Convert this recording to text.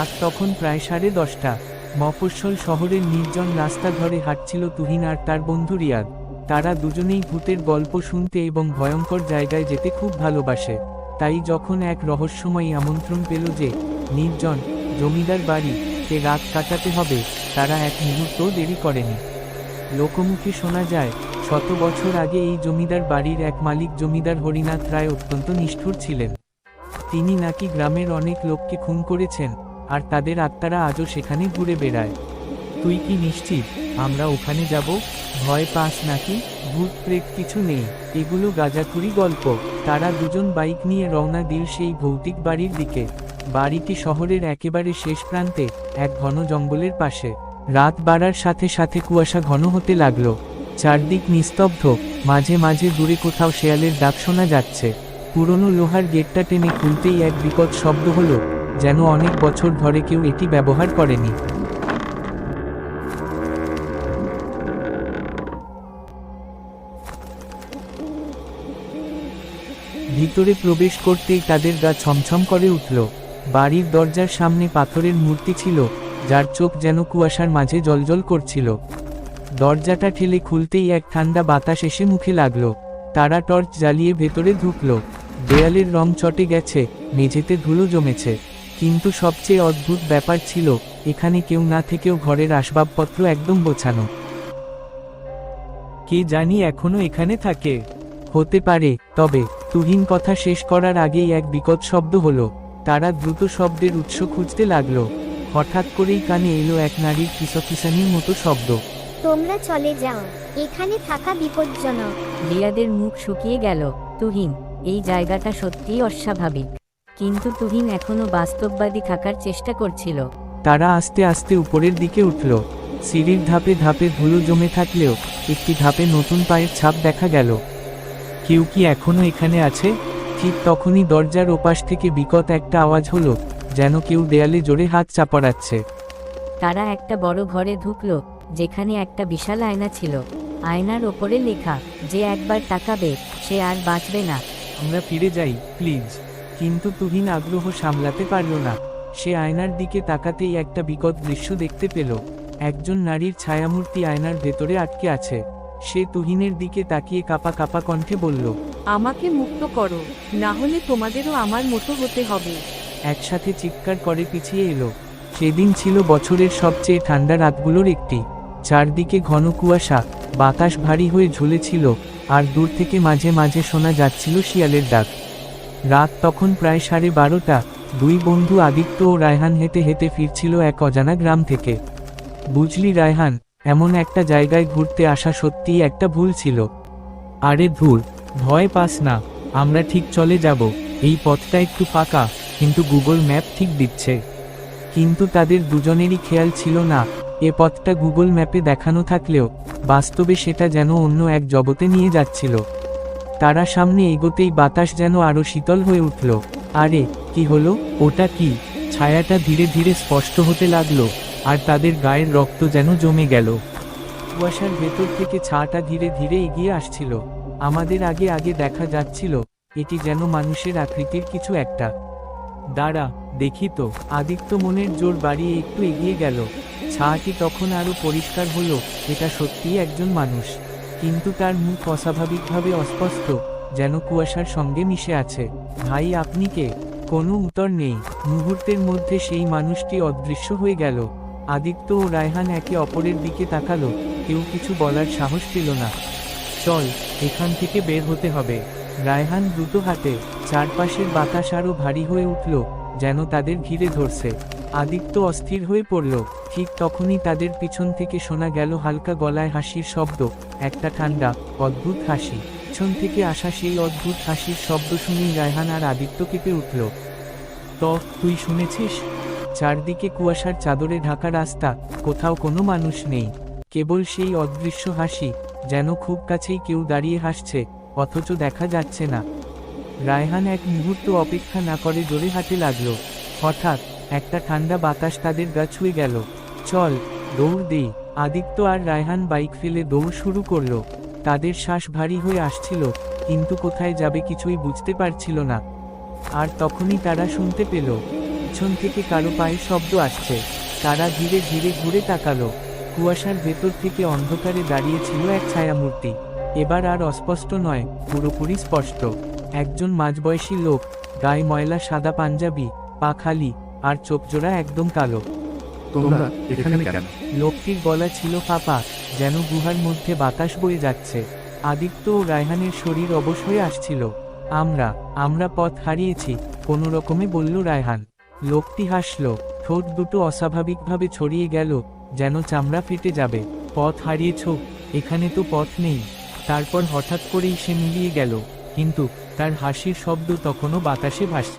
আর তখন প্রায় সাড়ে দশটা। মফস্বল শহরের নির্জন রাস্তা ধরে হাঁটছিল তুহিন আর তার বন্ধু রিয়াদ। তারা দুজনেই ভূতের গল্প শুনতে এবং ভয়ঙ্কর জায়গায় যেতে খুব ভালোবাসে। তাই যখন এক রহস্যময়ী আমন্ত্রণ পেল যে, নির্জন, জমিদার বাড়ি তে রাত কাটাতে হবে, তারা এক মুহূর্ত দেরি করেনি। লোকমুখে শোনা যায়, শত বছর আগে এই জমিদার বাড়ির এক মালিক জমিদার হরিনাথ রায় অত্যন্ত নিষ্ঠুর ছিলেন। তিনি নাকি গ্রামের অনেক লোককে খুন করেছেন আর তাদের আত্মারা আজও সেখানে ঘুরে বেড়ায়। তুই কি নিশ্চিত আমরা ওখানে যাব? ভয় পাস নাকি? ভূত প্রেত কিছু নেই। এগুলো গাজাখুরি গল্প। তারা দুজন বাইক নিয়ে রওনা দিল সেই ভৌতিক বাড়ির দিকে। বাড়িটি শহরের একেবারে শেষ প্রান্তে, এক ঘন জঙ্গলের পাশে। রাত বাড়ার সাথে সাথে কুয়াশা ঘন হতে লাগল। চারদিক নিস্তব্ধ। মাঝে মাঝে দূরে কোথাও শেয়ালের ডাক শোনা যাচ্ছে। পুরনো লোহার গেটটা টেনে খুলতেই এক বিকট শব্দ হলো। যেন অনেক বছর ধরে কেউ এটি ব্যবহার করেনি। ভিতরে প্রবেশ করতেই তাদের গা ছমছম করে উঠল। বাড়ির দরজার সামনে পাথরের মূর্তি ছিল, যার চোখ যেন কুয়াশার মাঝে জলজল করছিল। দরজাটা ঠেলে খুলতেই এক ঠান্ডা বাতাস এসে মুখে লাগল। তারা টর্চ জ্বালিয়ে ভেতরে ঢুকলো। দেয়ালের রং চটে গেছে, মেঝেতে ধুলো জমেছে। কিন্তু সবচেয়ে অদ্ভুত ব্যাপার ছিল এখানে কেউ না থেকেও ঘরের আসবাবপত্র একদম গোছানো। কে জানি এখনও এখানে থাকে। হতে পারে তবে তুহিন কথা শেষ করার আগেই এক বিকট শব্দ হলো তারা দ্রুত শব্দের উৎস খুঁজতে লাগল। হঠাৎ করেই কানে এলো এক নারীর কিসকিসানির মতো শব্দ। তোমরা চলে যাও এখানে থাকা বিপজ্জনক। রিয়াদের মুখ শুকিয়ে গেল তুহিন এই জায়গাটা সত্যিই অস্বাভাবিক। কিন্তু তুহিন এখনও বাস্তববাদী থাকার চেষ্টা করছিল। তারা আস্তে আস্তে উপরের দিকে উঠল। সিঁড়ির ধাপে ধাপে ধুলো জমে থাকলেও একটি ধাপে নতুন পায়ের ছাপ দেখা গেল। কেউ কি এখনও এখানে আছে? ঠিক তখনই দরজার ওপাশ থেকে বিকট একটা আওয়াজ হলো যেন কেউ দেয়ালে জোরে হাত চাপড়াচ্ছে। তারা একটা বড় ঘরে ঢুকলো যেখানে একটা বিশাল আয়না ছিল। আয়নার ওপরে লেখা যে একবার তাকাবে সে আর বাঁচবে না। আমরা ফিরে যাই প্লিজ। কিন্তু তুহিন আগ্রহ সামলাতে পারল না। সে আয়নার দিকে তাকাতেই একটা বিকট দৃশ্য দেখতে পেল। একজন নারীর ছায়ামূর্তি আয়নার ভেতরে আটকে আছে। সে তুহিনের দিকে তাকিয়ে কাপা কাপা কণ্ঠে বলল আমাকে মুক্ত করো না হলে তোমাদেরও আমার মতো হতে হবে। একসাথে চিৎকার করে পিছিয়ে এলো। সেদিন ছিল বছরের সবচেয়ে ঠান্ডা রাতগুলোর একটি। চারদিকে ঘন কুয়াশা বাতাস ভারী হয়ে ঝুলেছিল আর দূর থেকে মাঝে মাঝে শোনা যাচ্ছিল শিয়ালের ডাক। রাত তখন প্রায় সাড়ে বারোটা। দুই বন্ধু আদিত্য ও রায়হান হেঁটে হেঁটে ফিরছিল এক অজানা গ্রাম থেকে। বুঝলি রায়হান, এমন একটা জায়গায় ঘুরতে আসা সত্যিই একটা ভুল ছিল। আরে ধুর, ভয় পাস না, আমরা ঠিক চলে যাব। এই পথটা একটু ফাঁকা, কিন্তু গুগল ম্যাপ ঠিক দিচ্ছে। কিন্তু তাদের দুজনেরই খেয়াল ছিল না, এ পথটা গুগল ম্যাপে দেখানো থাকলেও, বাস্তবে সেটা যেন অন্য এক জগতে নিয়ে যাচ্ছিল। তারা সামনে এগোতেই বাতাস যেন আরও শীতল হয়ে উঠল। আরে, কি হলো? ওটা কি? ছায়াটা ধীরে ধীরে স্পষ্ট হতে লাগল, আর তাদের গায়ের রক্ত যেন জমে গেল। কুয়াশার ভেতর থেকে ছাটা ধীরে ধীরে এগিয়ে আসছিল। আমাদের আগে আগে দেখা যাচ্ছিল, এটি যেন মানুষের আকৃতির কিছু একটা। দাঁড়া, দেখি তো, আদিত্য মনের জোর বাড়িয়ে একটু এগিয়ে গেল। ছাটি তখন আরও পরিষ্কার হলো, এটা সত্যিই একজন মানুষ। কিন্তু তার মুখ অস্বাভাবিকভাবে অস্পষ্ট, যেন কুয়াশার সঙ্গে মিশে আছে। ভাই, আপনি কে? কোনো উত্তর নেই। মুহূর্তের মধ্যে সেই মানুষটি অদৃশ্য হয়ে গেল। আদিত্য ও রায়হান একে অপরের দিকে তাকালো, কেউ কিছু বলার সাহস পেল না। চল, এখান থেকে বের হতে হবে। রায়হান দ্রুত হাতে চারপাশের বাতাস আরও ভারী হয়ে উঠল, যেন তাদের ঘিরে ধরছে। আদিত্য অস্থির হয়ে পড়ল। ঠিক তখনই তাদের পিছন থেকে শোনা গেল হালকা গলায় হাসির শব্দ, একটা ঠান্ডা, অদ্ভুত হাসি। পিছন থেকে আসা সেই অদ্ভুত হাসির শব্দ শুনেই রায়হান আর আদিত্য কেঁপে উঠল। তো, তুই শুনেছিস? চারদিকে কুয়াশার চাদরে ঢাকা রাস্তা, কোথাও কোনো মানুষ নেই। কেবল সেই অদৃশ্য হাসি, যেন খুব কাছেই কেউ দাঁড়িয়ে হাসছে, অথচ দেখা যাচ্ছে না। রায়হান এক মুহূর্ত অপেক্ষা না করে জোরে হাঁটে লাগল। হঠাৎ, একটা ঠান্ডা বাতাস তাদের গা ছুঁয়ে গেল। চল, দৌড় দেই আদিত্য আর রায়হান বাইক ফেলে দৌড় শুরু করল। তাদের শ্বাস ভারী হয়ে আসছিল, কিন্তু কোথায় যাবে কিছুই বুঝতে পারছিল না। আর তখনই তারা শুনতে পেল, পিছন থেকে কারও পায়ের শব্দ আসছে। তারা ধীরে ধীরে ঘুরে তাকালো। কুয়াশার ভেতর থেকে অন্ধকারে দাঁড়িয়ে ছিল এক ছায়ামূর্তি। এবার আর অস্পষ্ট নয়, পুরোপুরি স্পষ্ট। একজন মাঝবয়সী লোক, গায়ে ময়লা, সাদা পাঞ্জাবি, পা খালি, আর চোখজোড়া একদম কালো। তোমরা এখানে কেন? লোকটির গলা ছিল ফাঁপা যেন গুহার মধ্যে বাতাস বয়ে যাচ্ছে। আদিত্য ও রায়হানের শরীর অবশ্যই আসছিল। আমরা আমরা পথ হারিয়েছি কোনো রকমে বলল রায়হান। লোকটি হাসল ঠোঁট দুটো অস্বাভাবিকভাবে ছড়িয়ে গেল যেন চামড়া ফেটে যাবে। পথ হারিয়েছ এখানে তো পথ নেই। তারপর হঠাৎ করেই সে মিলিয়ে গেল কিন্তু তার হাসির শব্দ তখনও বাতাসে ভাসছে।